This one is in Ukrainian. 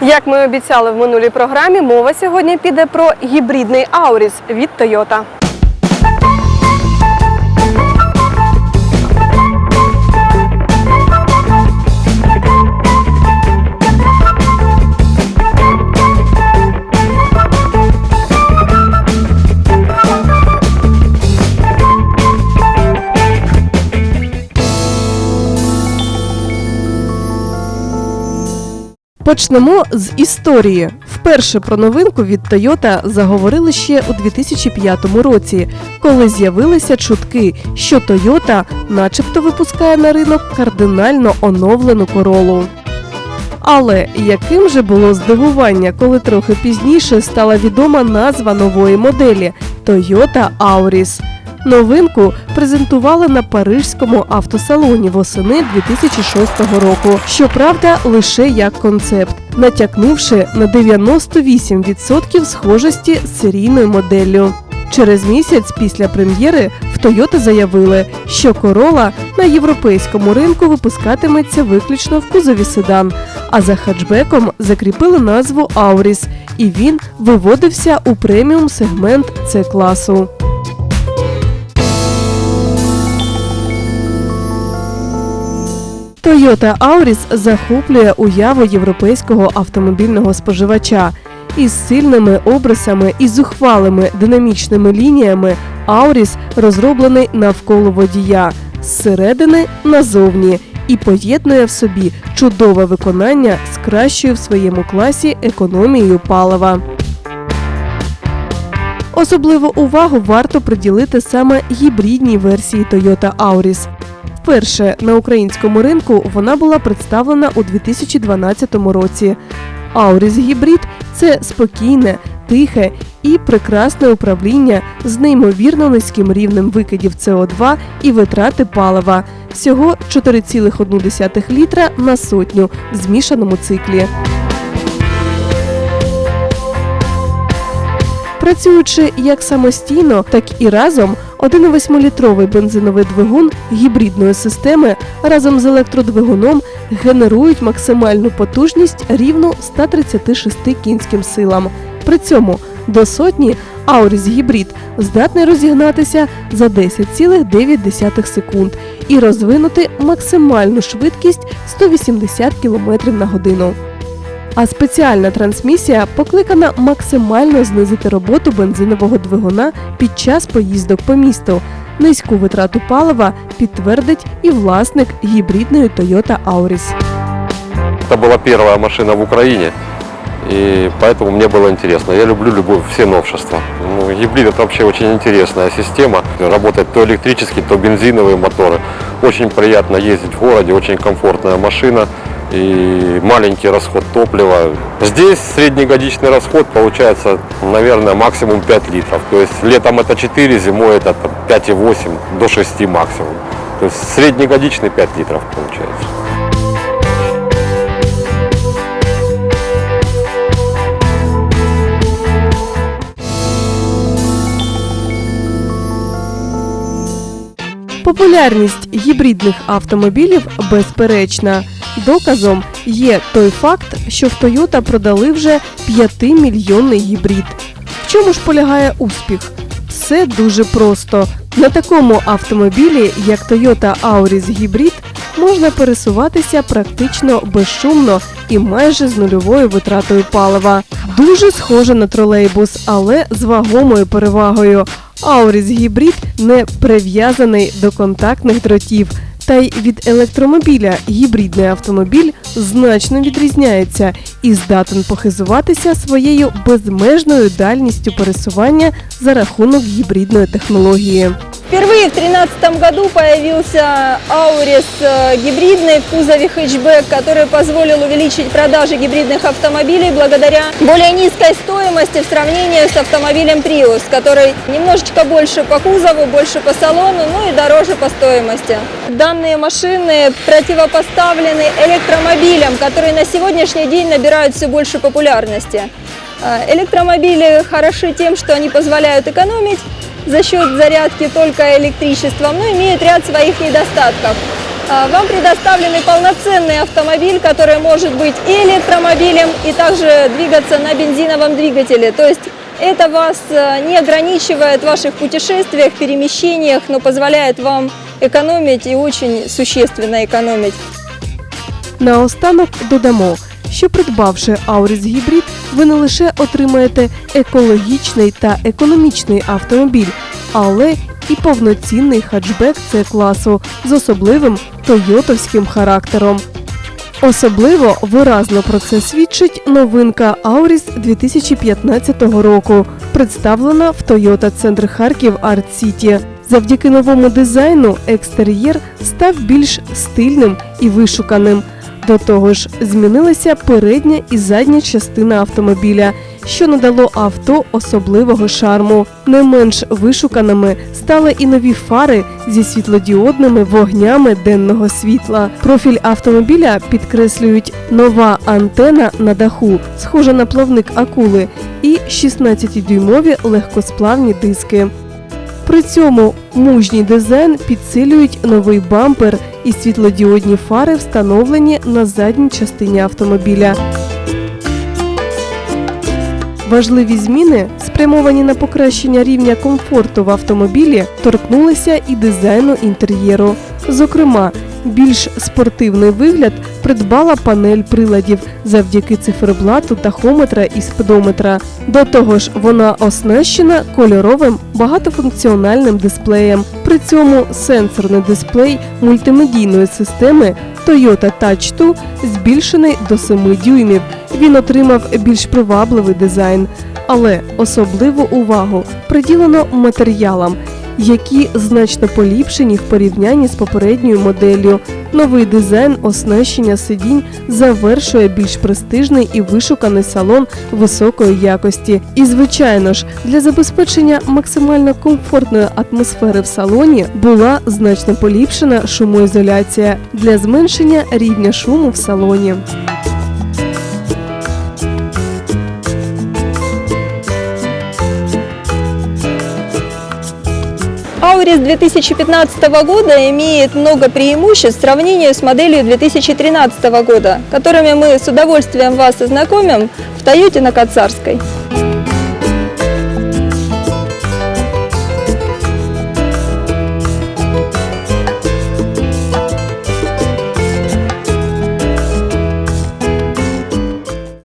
Як ми обіцяли в минулій програмі, мова сьогодні піде про гібридний Ауріс від Toyota. Почнемо з історії. Вперше про новинку від Toyota заговорили ще у 2005 році, коли з'явилися чутки, що Toyota начебто випускає на ринок кардинально оновлену королу. Але яким же було здивування, коли трохи пізніше стала відома назва нової моделі Toyota Auris. Новинку презентували на парижському автосалоні восени 2006 року. Щоправда, лише як концепт, натякнувши на 98% схожості з серійною моделлю. Через місяць після прем'єри в Toyota заявили, що Corolla на європейському ринку випускатиметься виключно в кузові седан, а за хатчбеком закріпили назву Auris, і він виводився у преміум сегмент С класу. Toyota Auris захоплює уяву європейського автомобільного споживача. Із сильними обрисами і зухвалими динамічними лініями Auris розроблений навколо водія зсередини назовні і поєднує в собі чудове виконання з кращою в своєму класі економією палива. Особливу увагу варто приділити саме гібридній версії Toyota Auris. Вперше на українському ринку вона була представлена у 2012 році. Auris Гібрид це спокійне, тихе і прекрасне управління з неймовірно низьким рівнем викидів СО2 і витрати палива всього 4,1 літра на сотню в змішаному циклі. Працюючи як самостійно, так і разом, 1,8-літровий бензиновий двигун гібридної системи разом з електродвигуном генерують максимальну потужність рівну 136 кінським силам. При цьому до сотні Auris гібрид здатний розігнатися за 10,9 секунд і розвинути максимальну швидкість 180 км на годину. А спеціальна трансмісія покликана максимально знизити роботу бензинового двигуна під час поїздок по місту. Низьку витрату палива підтвердить і власник гібридної Toyota Auris. Это была первая машина в Украине, и поэтому мне было интересно. Я люблю любое, все новшества. Ну, гибрид это вообще очень интересная система. Работает то электрический, то бензиновые моторы. Очень приятно ездить в городе, очень комфортная машина и маленький расход топлива. Здесь среднегодичный расход получается, наверное, максимум 5 литров. То есть летом это 4, зимой это там 5,8 до 6 максимум. То есть среднегодичный 5 литров получается. Популярність гібридних автомобілів безперечна. Доказом є той факт, що в Toyota продали вже 5-мільйонний гібрид. В чому ж полягає успіх? Все дуже просто. На такому автомобілі, як Toyota Auris Hybrid, можна пересуватися практично безшумно і майже з нульовою витратою палива. Дуже схоже на тролейбус, але з вагомою перевагою. Auris Hybrid не прив'язаний до контактних дротів. Та й від електромобіля гібридний автомобіль значно відрізняється і здатен похизуватися своєю безмежною дальністю пересування за рахунок гібридної технології. Впервые в 2013 году появился Аурис э, гибридный в кузове хэтчбэк, который позволил увеличить продажи гибридных автомобилей благодаря более низкой стоимости в сравнении с автомобилем Prius, который немножечко больше по кузову, больше по салону, ну и дороже по стоимости. Данные машины противопоставлены электромобилям, которые на сегодняшний день набирают все больше популярности. Э, Электромобили хороши тем, что они позволяют экономить за счет зарядки только электричеством, но имеют ряд своих недостатков. А, Вам предоставленный полноценный автомобиль, который может быть и электромобилем, и также двигаться на бензиновом двигателе. То есть это вас э, не ограничивает в ваших путешествиях, перемещениях, но позволяет вам экономить и очень существенно экономить. Наостанок додамо, що придбавши Ауріс гібрид, ви не лише отримаєте екологічний та економічний автомобіль, але і повноцінний хатчбек С класу з особливим тойотовським характером. Особливо виразно про це свідчить новинка Auris 2015 року, представлена в Toyota Центр Харків Арт Сіті. Завдяки новому дизайну екстер'єр став більш стильним і вишуканим. До того ж, змінилася передня і задня частина автомобіля, що надало авто особливого шарму. Не менш вишуканими стали і нові фари зі світлодіодними вогнями денного світла. Профіль автомобіля підкреслюють нова антена на даху, схожа на плавник акули, і 16-дюймові легкосплавні диски. При цьому мужній дизайн підсилюють новий бампер і світлодіодні фари, встановлені на задній частині автомобіля. Важливі зміни, спрямовані на покращення рівня комфорту в автомобілі, торкнулися і дизайну інтер'єру. Зокрема, більш спортивний вигляд придбала панель приладів завдяки циферблату тахометра і спидометра. До того ж, вона оснащена кольоровим багатофункціональним дисплеєм. При цьому сенсорний дисплей мультимедійної системи Toyota Touch 2 збільшений до 7 дюймів. Він отримав більш привабливий дизайн, але особливу увагу приділено матеріалам, які значно поліпшені в порівнянні з попередньою моделлю. Новий дизайн оснащення сидінь завершує більш престижний і вишуканий салон високої якості. І, звичайно ж, для забезпечення максимально комфортної атмосфери в салоні була значно поліпшена шумоізоляція для зменшення рівня шуму в салоні. Аурис 2015 года имеет много преимуществ в сравнении с моделью 2013 года, которыми мы с удовольствием вас ознакомим в Тойоте на Кацарской.